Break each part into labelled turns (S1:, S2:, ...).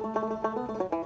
S1: thank you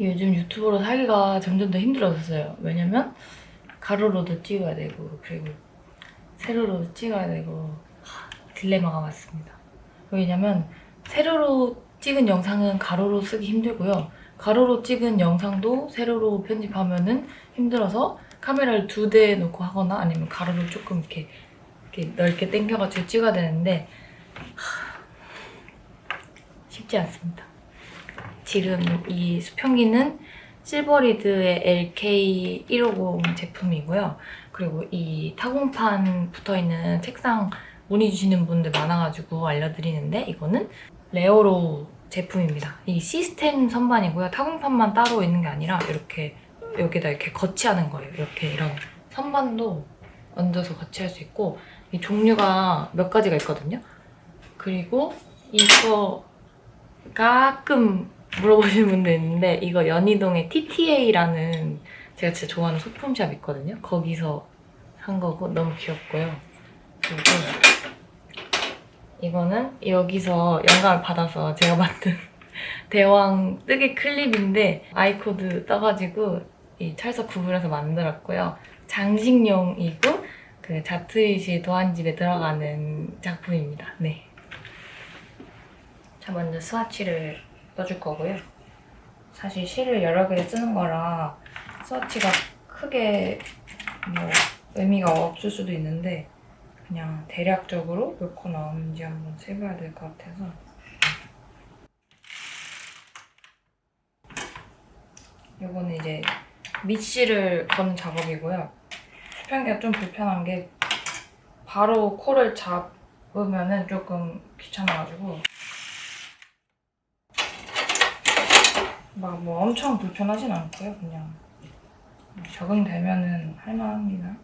S1: 요즘 유튜버로 살기가 점점 더 힘들어졌어요. 왜냐면 가로로도 찍어야 되고 그리고 세로로도 찍어야 되고 하, 딜레마가 많습니다. 왜냐면 세로로 찍은 영상은 가로로 쓰기 힘들고요. 가로로 찍은 영상도 세로로 편집하면은 힘들어서 카메라를 두 대 놓고 하거나 아니면 가로로 조금 이렇게, 이렇게 넓게 당겨가지고 찍어야 되는데 하, 쉽지 않습니다. 지금 이 수평기는 실버리드의 LK150 제품이고요. 그리고 이 타공판 붙어있는 책상 문의 주시는 분들 많아가지고 알려드리는데 이거는 레오로 제품입니다. 이 시스템 선반이고요. 타공판만 따로 있는 게 아니라 이렇게 여기다 이렇게 거치하는 거예요. 이렇게 이런 선반도 얹어서 거치할 수 있고 이 종류가 몇 가지가 있거든요. 그리고 이거 가끔 물어보시는 분도 있는데 이거 연희동에 TTA라는 제가 진짜 좋아하는 소품샵 있거든요. 거기서 산 거고 너무 귀엽고요. 그리고 이거는 여기서 영감을 받아서 제가 만든 대왕 뜨개 클립인데 아이코드 떠가지고 이 찰석 구분해서 만들었고요. 장식용이고 그 자트이시 도안집에 들어가는 작품입니다. 네. 자 먼저 스와치를 넣어줄 거고요. 사실 실을 여러 개 쓰는 거라 스와치가 크게 뭐 의미가 없을 수도 있는데 그냥 대략적으로 몇코 나오는지 한번 세봐야 될 것 같아서 이거는 이제 밑실을 거는 작업이고요. 수평기가 좀 불편한 게 바로 코를 잡으면은 조금 귀찮아가지고 막 뭐 엄청 불편하진 않고요. 그냥 적응되면은 할만합니다.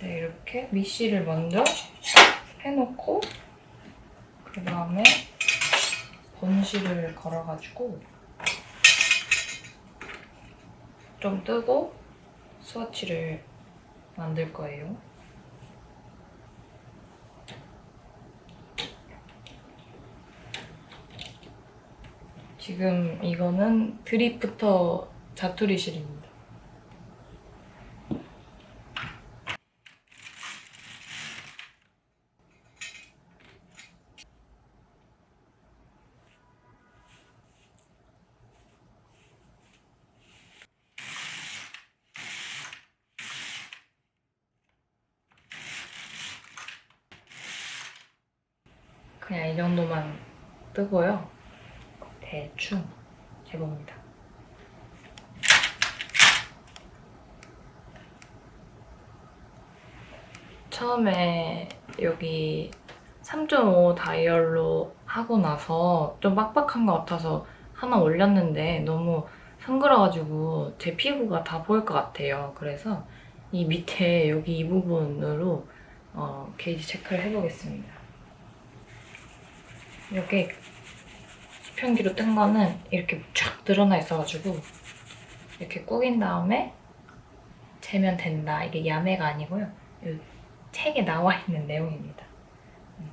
S1: 네, 이렇게 밑실을 먼저 해놓고 그 다음에 번실을 걸어가지고 좀 뜨고 스와치를 만들 거예요. 지금 이거는 드립부터 자투리실입니다. 그냥 이 정도만 뜨고요. 대충 해봅니다. 처음에 여기 3.5 다이얼로 하고 나서 좀 빡빡한 것 같아서 하나 올렸는데 너무 성그러가지고 제 피부가 다 보일 것 같아요. 그래서 이 밑에 여기 이 부분으로 어, 게이지 체크를 해보겠습니다. 이게 수평기로 뜬 거는 이렇게 쫙 늘어나 있어가지고 이렇게 꾸긴 다음에 재면 된다. 이게 야매가 아니고요. 이 책에 나와 있는 내용입니다. 음.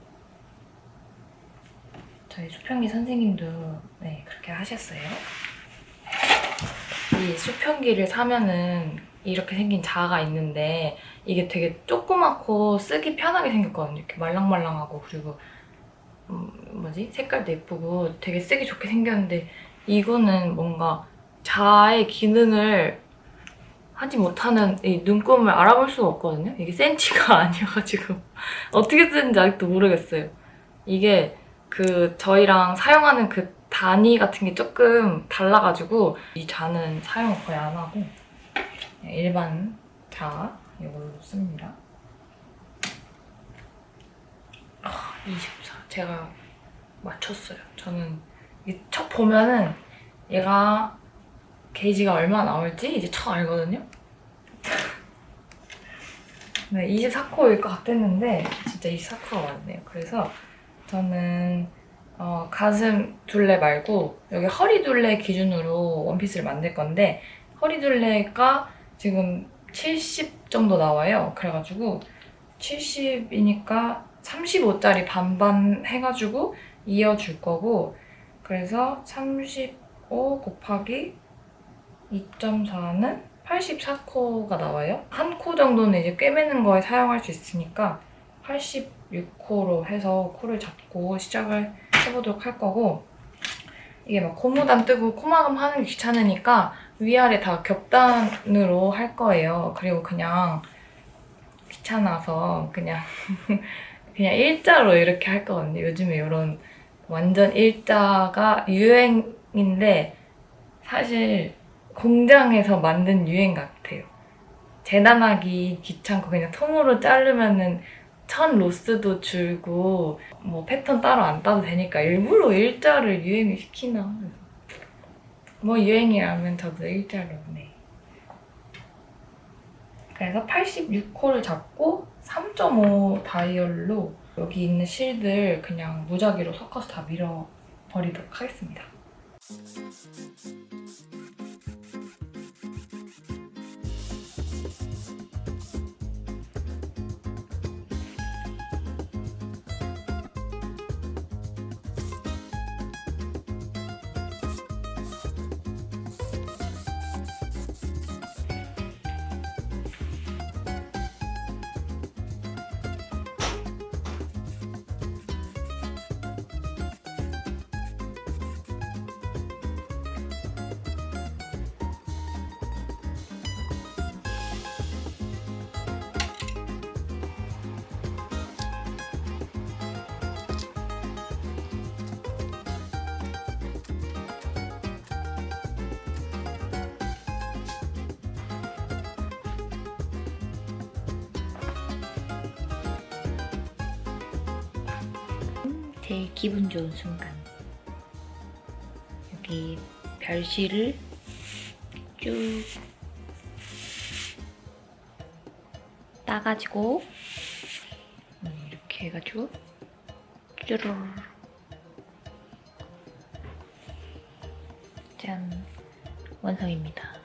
S1: 저희 수평기 선생님도 네, 그렇게 하셨어요. 이 수평기를 사면은 이렇게 생긴 자가 있는데 이게 되게 조그맣고 쓰기 편하게 생겼거든요. 이렇게 말랑말랑하고 그리고 음, 뭐지 색깔도 예쁘고 되게 쓰기 좋게 생겼는데 이거는 뭔가 자의 기능을 하지 못하는 이 눈금을 알아볼 수가 없거든요. 이게 센치가 아니어가지고 어떻게 쓰는지 아직도 모르겠어요. 이게 그 저희랑 사용하는 그 단위 같은 게 조금 달라가지고 이 자는 사용을 거의 안 하고 그냥 일반 자 이걸로 씁니다. 아, 24. 제가 맞췄어요. 저는 이척 보면은 얘가 게이지가 얼마 나올지 이제 척 알거든요. 네, 24코일 것 같았는데 진짜 24코가 맞네요. 그래서 저는 어, 가슴 둘레 말고 여기 허리 둘레 기준으로 원피스를 만들 건데 허리 둘레가 지금 70 정도 나와요. 그래가지고 70이니까 35짜리 반반 해가지고 이어줄 거고 그래서 35 곱하기 2.4는 84코가 나와요. 한 코 정도는 이제 꿰매는 거에 사용할 수 있으니까 86코로 해서 코를 잡고 시작을 해보도록 할 거고 이게 막 고무단 뜨고 코마감 하는 게 귀찮으니까 위아래 다 겹단으로 할 거예요. 그리고 그냥 귀찮아서 그냥 그냥 일자로 이렇게 할 거거든요. 요즘에 이런 완전 일자가 유행인데 사실 공장에서 만든 유행 같아요. 재단하기 귀찮고 그냥 통으로 자르면은 천 로스도 줄고 뭐 패턴 따로 안 따도 되니까 일부러 일자를 유행을 시키나 뭐 유행이라면 저도 일자로 네. 그래서 86코를 잡고 3.5 다이얼로 여기 있는 실들 그냥 무작위로 섞어서 다 밀어버리도록 하겠습니다. 제일 기분 좋은 순간. 여기 별실을 쭉 따가지고 음, 이렇게 해가지고 쭈르르 짠 완성입니다.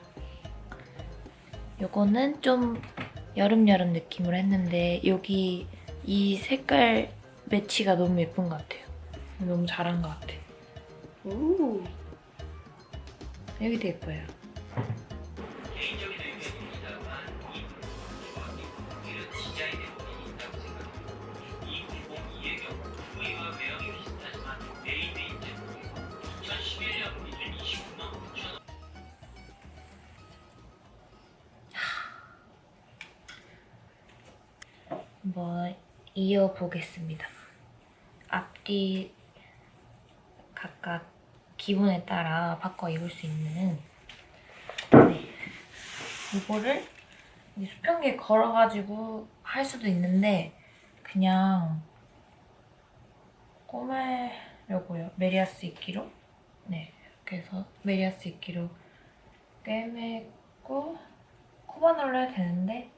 S1: 요거는 좀 여름여름 느낌으로 했는데 여기 이 색깔 매치가 너무 예쁜 것 같아요. 너무 잘한 것 같아. 오. 여기도 예뻐요. 한번 이어보겠습니다. 앞뒤 각각 기분에 따라 바꿔 입을 수 있는 네. 이거를 이 수평기에 걸어가지고 할 수도 있는데 그냥 꼬매려고요. 메리아스 입기로 네 이렇게 해서 메리아스 입기로 꿰매고 코바늘로 해야 되는데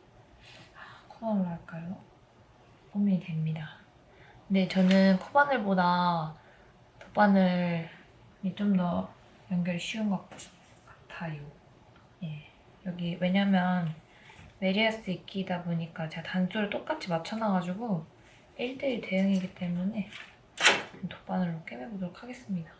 S1: 아, 코바늘로 할까요? 고민이 됩니다. 네, 저는 코바늘보다 돗바늘 좀더 연결이 쉬운 것 같아요. 예. 여기 왜냐면 메리아스 이끼다 보니까 제가 단조를 똑같이 맞춰놔가지고 1대1 대응이기 때문에 돗바늘로 꿰매보도록 하겠습니다.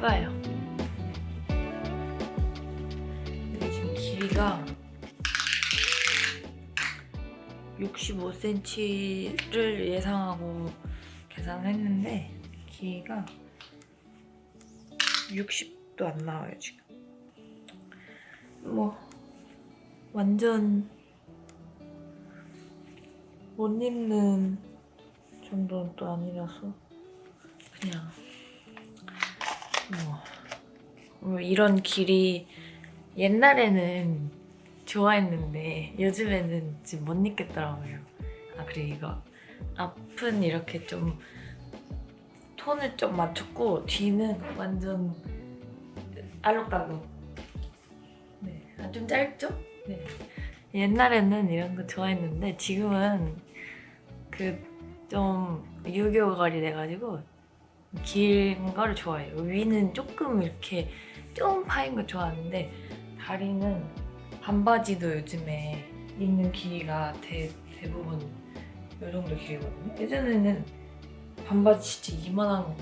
S1: 짧아요. 근데 지금 길이가 65cm를 예상하고 계산을 했는데 길이가 60도 안 나와요 지금. 뭐 완전 못 입는 정도는 또 아니라서 그냥 이런 길이 옛날에는 좋아했는데 요즘에는 지금 못 입겠더라고요. 아 그리고 이거 앞은 이렇게 좀 톤을 좀 맞췄고 뒤는 완전 알록달록. 네, 아, 좀 짧죠? 네. 옛날에는 이런 거 좋아했는데 지금은 그 좀 유교걸이 돼가지고 긴 거를 좋아해요. 위는 조금 이렇게 좀 파인 거 좋아하는데 다리는 반바지도 요즘에 입는 길이가 대, 대부분 이 정도 길이거든요. 예전에는 반바지 진짜 이만한 거.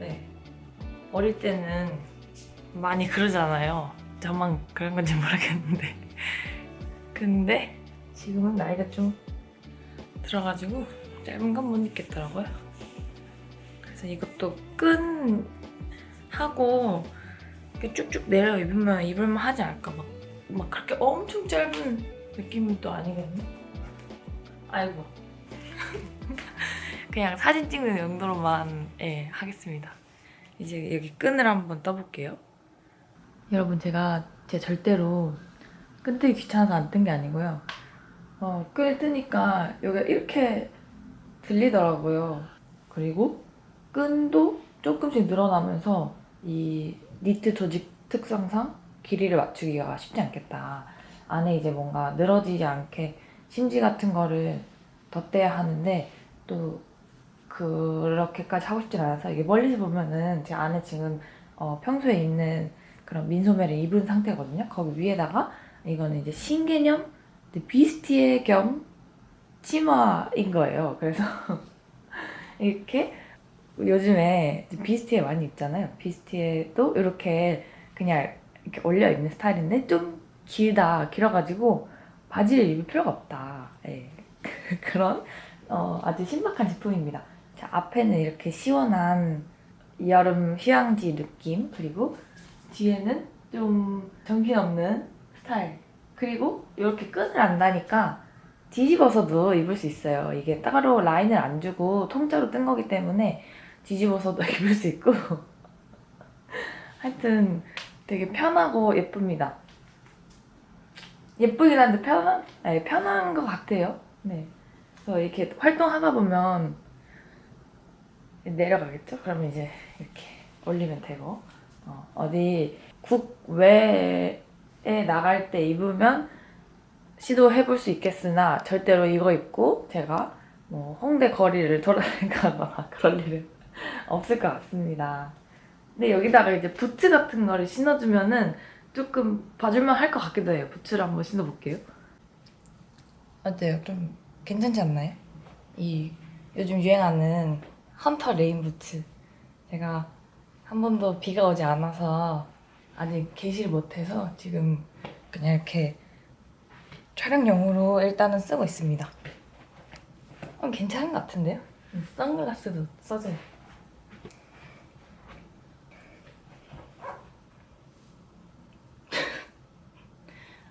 S1: 네. 어릴 때는 많이 그러잖아요. 저만 그런 건지 모르겠는데. 근데 지금은 나이가 좀 들어가지고 짧은 건 못 입겠더라고요. 그래서 이것도 끈 하고 이렇게 쭉쭉 내려 입으면 입을만 하지 않을까 막, 막 그렇게 엄청 짧은 느낌은 또 아니거든요. 아이고 그냥 사진 찍는 용도로만 예, 하겠습니다. 이제 여기 끈을 한번 떠볼게요. 여러분 제가 제 절대로 끈 뜨기 귀찮아서 안 뜬 게 아니고요. 어, 끈을 뜨니까 여기가 이렇게 들리더라고요. 그리고 끈도 조금씩 늘어나면서 이 니트 조직 특성상 길이를 맞추기가 쉽지 않겠다. 안에 이제 뭔가 늘어지지 않게 심지 같은 거를 덧대야 하는데 또 그렇게까지 하고 싶진 않아서 이게 멀리서 보면은 제 안에 지금 어, 평소에 입는 그런 민소매를 입은 상태거든요. 거기 위에다가 이거는 이제 신개념 비스티의 겸 치마인 거예요. 그래서 이렇게 요즘에 비스티에 많이 입잖아요. 비스티에도 이렇게 그냥 이렇게 올려 입는 스타일인데 좀 길다 길어가지고 바지를 입을 필요가 없다. 예. 그런 어, 아주 신박한 제품입니다. 자, 앞에는 이렇게 시원한 여름 휴양지 느낌 그리고 뒤에는 좀 정신없는 스타일 그리고 이렇게 끈을 안 다니까 뒤집어서도 입을 수 있어요. 이게 따로 라인을 안 주고 통짜로 뜬 거기 때문에 뒤집어서도 입을 수 있고 하여튼 되게 편하고 예쁩니다. 예쁘긴 한데 편한? 네, 편한 것 같아요. 네. 그래서 이렇게 활동하다 보면 내려가겠죠? 그러면 이제 이렇게 올리면 되고 어, 어디 국외에 나갈 때 입으면 시도해볼 수 있겠으나 절대로 이거 입고 제가 뭐 홍대 거리를 돌아다니거나 그럴 일은 없을 것 같습니다. 근데 여기다가 이제 부츠 같은 거를 신어주면은 조금 봐줄만 할 것 같기도 해요. 부츠를 한번 신어볼게요. 어때요? 좀 괜찮지 않나요? 이 요즘 유행하는 헌터 레인 부츠. 제가 한 번도 비가 오지 않아서 아직 개시를 못해서 지금 그냥 이렇게 촬영용으로 일단은 쓰고 있습니다. 어, 괜찮은 것 같은데요? 선글라스도 써줘요.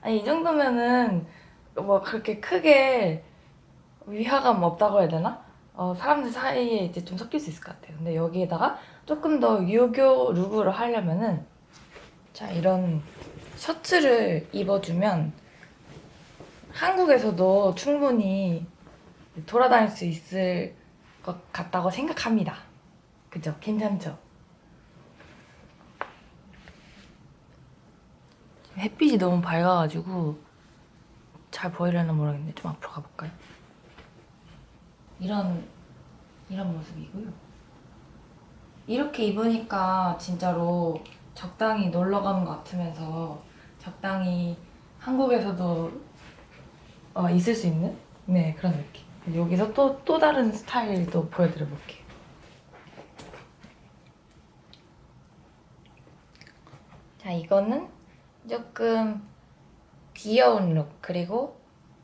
S1: 아니 이 정도면은 뭐 그렇게 크게 위화감 없다고 해야 되나? 어, 사람들 사이에 이제 좀 섞일 수 있을 것 같아요. 근데 여기에다가 조금 더 유교 룩으로 하려면은 자 이런 셔츠를 입어주면 한국에서도 충분히 돌아다닐 수 있을 것 같다고 생각합니다. 그죠? 괜찮죠? 햇빛이 너무 밝아가지고 잘 보이려나 모르겠는데 좀 앞으로 가볼까요? 이런 이런 모습이고요. 이렇게 입으니까 진짜로 적당히 놀러 가는 것 같으면서 적당히 한국에서도 어, 있을 수 있는 네 그런 느낌. 여기서 또 또 다른 스타일도 보여드려 볼게요. 자 이거는 조금 귀여운 룩 그리고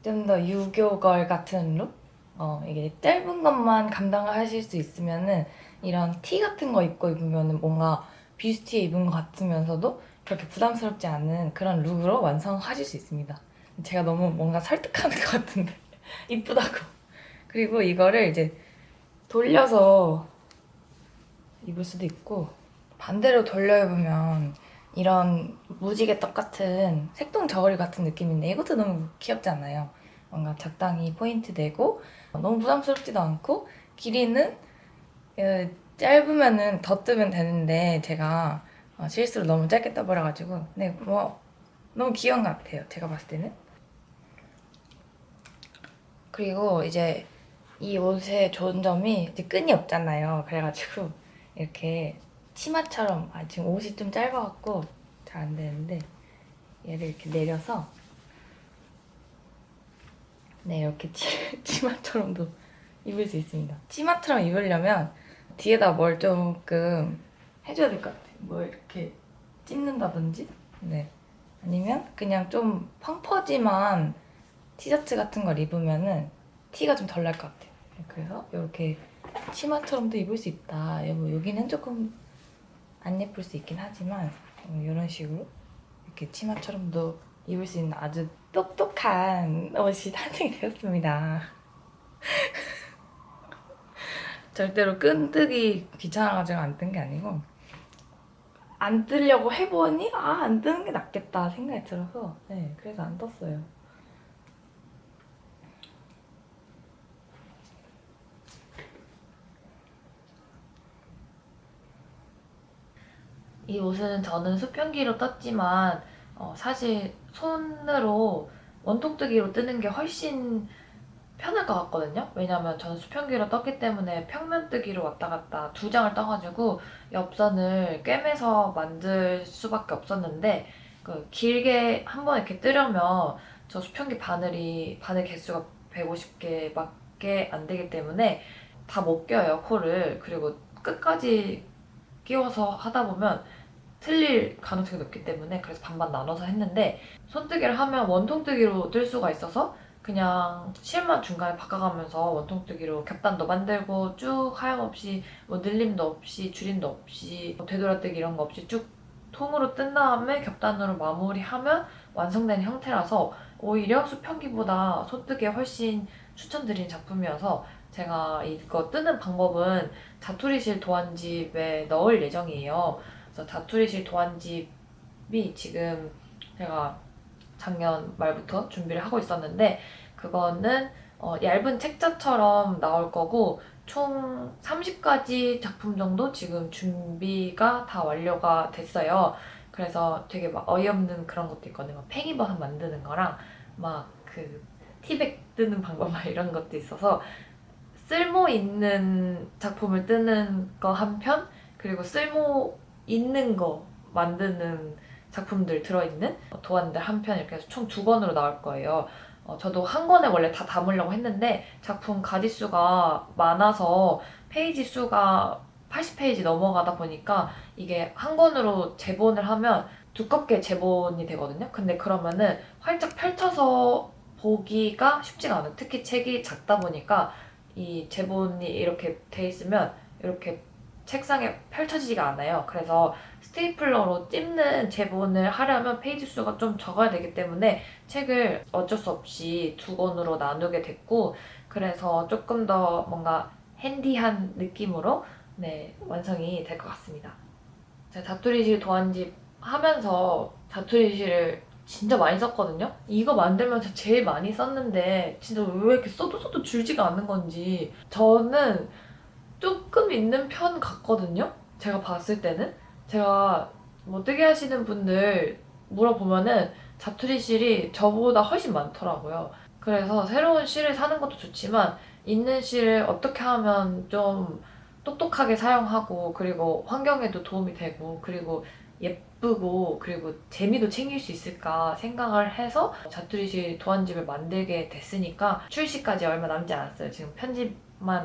S1: 좀 더 유교걸 같은 룩. 어 이게 짧은 것만 감당하실 수 있으면은 이런 티 같은 거 입고 입으면은 뭔가 뷰티에 입은 것 같으면서도 그렇게 부담스럽지 않은 그런 룩으로 완성하실 수 있습니다. 제가 너무 뭔가 설득하는 것 같은데 이쁘다고. 그리고 이거를 이제 돌려서 입을 수도 있고 반대로 돌려 입으면 이런 무지개 떡 같은 색동 저고리 같은 느낌인데 이것도 너무 귀엽지 않아요? 뭔가 적당히 포인트 되고 너무 부담스럽지도 않고 길이는 어, 짧으면은 더 뜨면 되는데 제가 어, 실수로 너무 짧게 떠버려가지고. 네 뭐 너무 귀여운 것 같아요 제가 봤을 때는. 그리고 이제 이 옷의 좋은 점이 이제 끈이 없잖아요. 그래가지고 이렇게 치마처럼 아 지금 옷이 좀 짧아갖고 잘 안 되는데 얘를 이렇게 내려서 네 이렇게 치, 치마처럼도 입을 수 있습니다. 치마처럼 입으려면 뒤에다 뭘 조금 해줘야 될 것 같아요. 뭐 이렇게 찝는다든지? 네. 아니면 그냥 좀 펑퍼짐한 티셔츠 같은 걸 입으면은 티가 좀 덜 날 것 같아요. 네, 그래서 이렇게 치마처럼도 입을 수 있다. 뭐 여기는 조금 안 예쁠 수 있긴 하지만 이런 식으로 이렇게 치마처럼도 입을 수 있는 아주 똑똑한 옷이 탄생이 되었습니다. 절대로 끈뜨기 귀찮아가지고 안 뜬 게 아니고 안 뜨려고 해보니 아 안 뜨는 게 낫겠다 생각이 들어서 네 그래서 안 떴어요. 이 옷은 저는 수평기로 떴지만 어, 사실 손으로 원통뜨기로 뜨는 게 훨씬 편할 것 같거든요. 왜냐면 저는 수평기로 떴기 때문에 평면뜨기로 왔다 갔다 두 장을 떠가지고 옆선을 꿰매서 만들 수밖에 없었는데 그 길게 한 번 이렇게 뜨려면 저 수평기 바늘이 바늘 개수가 150개밖에 안 되기 때문에 다 못 껴요 코를 그리고 끝까지 끼워서 하다 보면 틀릴 가능성이 높기 때문에 그래서 반반 나눠서 했는데 손뜨기를 하면 원통뜨기로 뜰 수가 있어서 그냥 실만 중간에 바꿔가면서 원통뜨기로 겹단도 만들고 쭉 하염없이 뭐 늘림도 없이 줄임도 없이 뭐 되돌아뜨기 이런 거 없이 쭉 통으로 뜬 다음에 겹단으로 마무리하면 완성된 형태라서 오히려 수평기보다 손뜨기에 훨씬 추천드린 작품이어서 제가 이거 뜨는 방법은 자투리실 도안집에 넣을 예정이에요. 그래서 자투리실 도안집이 지금 제가 작년 말부터 준비를 하고 있었는데 그거는 어, 얇은 책자처럼 나올 거고 총 30가지 작품 정도 지금 준비가 다 완료가 됐어요. 그래서 되게 막 어이없는 그런 것도 있거든요. 막 팽이버섯 만드는 거랑 막 그 티백 뜨는 방법 막 이런 것도 있어서 쓸모 있는 작품을 뜨는 거 한편 그리고 쓸모 있는 거 만드는 작품들 들어있는 도안들 한 편 이렇게 해서 총 두 권으로 나올 거예요. 어, 저도 한 권에 원래 다 담으려고 했는데 작품 가지수가 많아서 페이지 수가 80페이지 넘어가다 보니까 이게 한 권으로 재본을 하면 두껍게 제본이 되거든요. 근데 그러면은 활짝 펼쳐서 보기가 쉽지가 않아요. 특히 책이 작다 보니까 이 제본이 이렇게 돼 있으면 이렇게 책상에 펼쳐지지가 않아요. 그래서 스테이플러로 찝는 제본을 하려면 페이지 수가 좀 적어야 되기 때문에 책을 어쩔 수 없이 두 권으로 나누게 됐고 그래서 조금 더 뭔가 핸디한 느낌으로 네, 완성이 될 것 같습니다. 제가 자투리실 도안집 하면서 자투리실을 진짜 많이 썼거든요. 이거 만들면서 제일 많이 썼는데 진짜 왜 이렇게 써도 써도 줄지가 않는 건지 저는 조금 있는 편 같거든요. 제가 봤을 때는 제가 뭐 뜨개 하시는 분들 물어보면은 자투리 실이 저보다 훨씬 많더라고요. 그래서 새로운 실을 사는 것도 좋지만 있는 실을 어떻게 하면 좀 똑똑하게 사용하고 그리고 환경에도 도움이 되고 그리고 예쁘고 그리고 재미도 챙길 수 있을까 생각을 해서 자투리실 도안집을 만들게 됐으니까 출시까지 얼마 남지 않았어요. 지금 편집만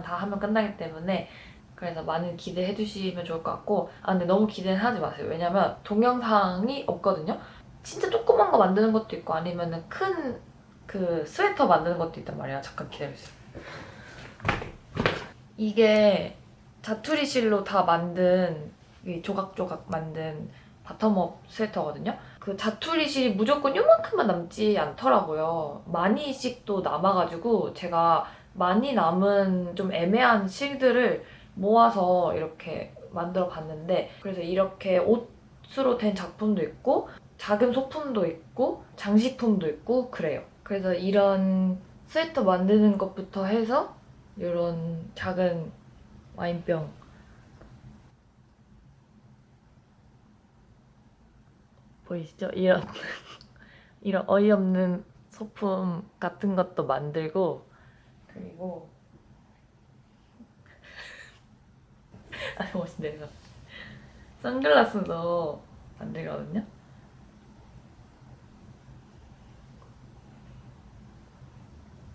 S1: 다 하면 끝나기 때문에 그래서 많은 기대해 주시면 좋을 것 같고 아 근데 너무 기대는 하지 마세요. 왜냐면 동영상이 없거든요. 진짜 조그만 거 만드는 것도 있고 아니면은 큰그 스웨터 만드는 것도 있단 말이야. 잠깐 기다려주세요. 이게 자투리실로 다 만든 이 조각조각 만든 바텀업 스웨터거든요. 그 자투리실이 무조건 요만큼만 남지 않더라고요. 많이씩 또 남아가지고 제가 많이 남은 좀 애매한 실들을 모아서 이렇게 만들어 봤는데 그래서 이렇게 옷으로 된 작품도 있고 작은 소품도 있고 장식품도 있고 그래요. 그래서 이런 스웨터 만드는 것부터 해서 이런 작은 와인병 보이시죠? 이런 이런 어이없는 소품 같은 것도 만들고 그리고 아 멋있네 이거 선글라스도 만들거든요.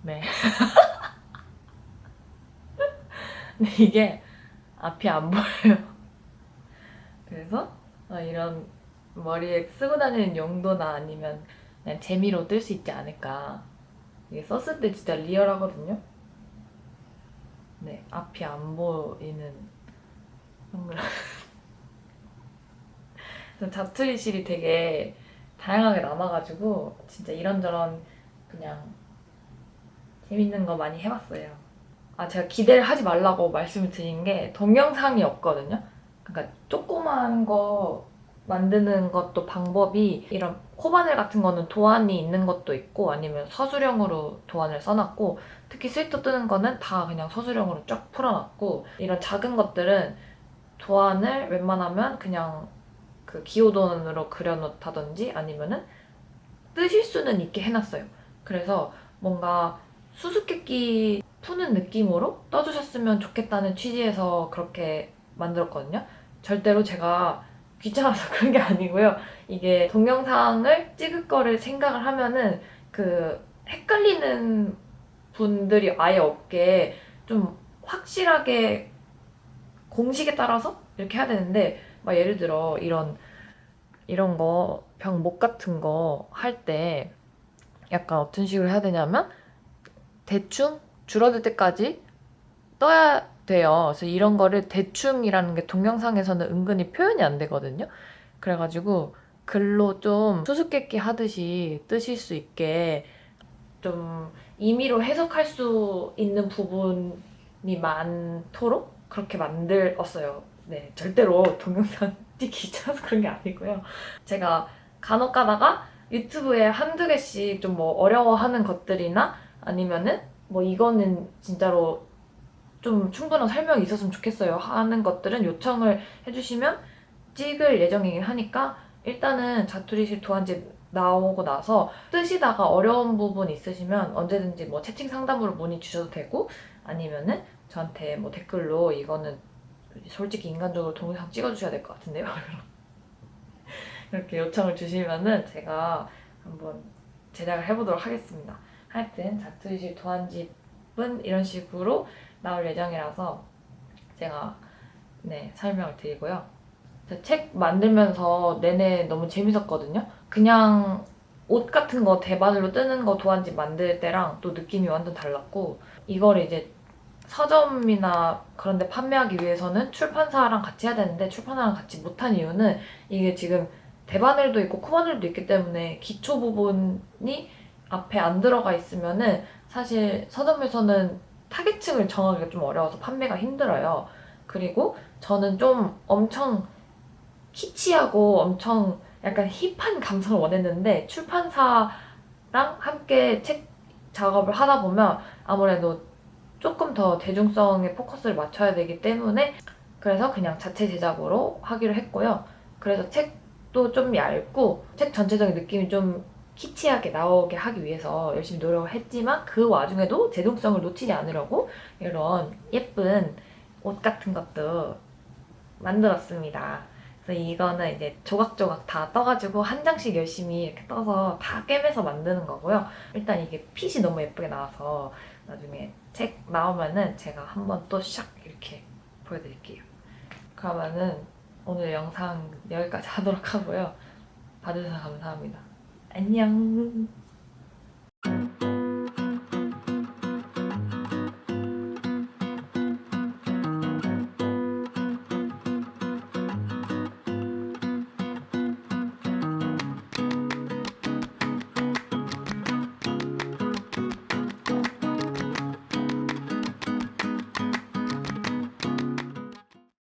S1: 네. 근데 이게 앞이 안 보여요. 그래서 어, 이런 머리에 쓰고 다니는 용도나 아니면 그냥 재미로 뜰 수 있지 않을까. 이게 썼을 때 진짜 리얼하거든요. 네, 앞이 안 보이는. 그래서 자투리실이 되게 다양하게 남아가지고 진짜 이런저런 그냥 재밌는 거 많이 해봤어요. 아 제가 기대를 하지 말라고 말씀을 드린 게 동영상이 없거든요. 그러니까 조그만 거 만드는 것도 방법이 이런 코바늘 같은 거는 도안이 있는 것도 있고 아니면 서술형으로 도안을 써놨고 특히 스웨터 뜨는 거는 다 그냥 서술형으로 쫙 풀어놨고 이런 작은 것들은 도안을 웬만하면 그냥 그 기호도안으로 그려놓다든지 아니면은 뜨실 수는 있게 해놨어요. 그래서 뭔가 수수께끼 푸는 느낌으로 떠주셨으면 좋겠다는 취지에서 그렇게 만들었거든요. 절대로 제가 귀찮아서 그런 게 아니고요. 이게 동영상을 찍을 거를 생각을 하면은 그 헷갈리는 분들이 아예 없게 좀 확실하게 공식에 따라서 이렇게 해야 되는데 막 예를 들어 이런 이런 거 병목 같은 거 할 때 약간 어떤 식으로 해야 되냐면 대충 줄어들 때까지 떠야 돼요. 그래서 이런 거를 대충이라는 게 동영상에서는 은근히 표현이 안 되거든요. 그래가지고 글로 좀 수수께끼 하듯이 뜨실 수 있게 좀 임의로 해석할 수 있는 부분이 많도록 그렇게 만들었어요. 네, 절대로 동영상 찍기 귀찮아서 그런 게 아니고요. 제가 간혹 가다가 유튜브에 한두 개씩 좀 뭐 어려워하는 것들이나 아니면은 뭐 이거는 진짜로 좀 충분한 설명이 있었으면 좋겠어요 하는 것들은 요청을 해주시면 찍을 예정이긴 하니까 일단은 자투리실 도안집 나오고 나서 뜨시다가 어려운 부분 있으시면 언제든지 뭐 채팅 상담으로 문의 주셔도 되고 아니면은 저한테 뭐 댓글로 이거는 솔직히 인간적으로 동영상 찍어주셔야 될 것 같은데요 이렇게 요청을 주시면은 제가 한번 제작을 해보도록 하겠습니다. 하여튼 자투리실 도안집은 이런 식으로 나올 예정이라서 제가 네 설명을 드리고요. 책 만들면서 내내 너무 재밌었거든요. 그냥 옷 같은 거 대바늘로 뜨는 거 도안지 만들 때랑 또 느낌이 완전 달랐고 이걸 이제 서점이나 그런 데 판매하기 위해서는 출판사랑 같이 해야 되는데 출판사랑 같이 못한 이유는 이게 지금 대바늘도 있고 코바늘도 있기 때문에 기초 부분이 앞에 안 들어가 있으면은 사실 서점에서는 타겟층을 정하기가 좀 어려워서 판매가 힘들어요. 그리고 저는 좀 엄청 키치하고 엄청 약간 힙한 감성을 원했는데 출판사랑 함께 책 작업을 하다 보면 아무래도 조금 더 대중성에 포커스를 맞춰야 되기 때문에 그래서 그냥 자체 제작으로 하기로 했고요. 그래서 책도 좀 얇고 책 전체적인 느낌이 좀 키치하게 나오게 하기 위해서 열심히 노력을 했지만 그 와중에도 대중성을 놓치지 않으려고 이런 예쁜 옷 같은 것도 만들었습니다. 그래서 이거는 이제 조각조각 다 떠가지고 한 장씩 열심히 이렇게 떠서 다 꿰매서 만드는 거고요. 일단 이게 핏이 너무 예쁘게 나와서 나중에 책 나오면은 제가 한번 또 샥 이렇게 보여드릴게요. 그러면은 오늘 영상 여기까지 하도록 하고요. 봐주셔서 감사합니다. 안녕.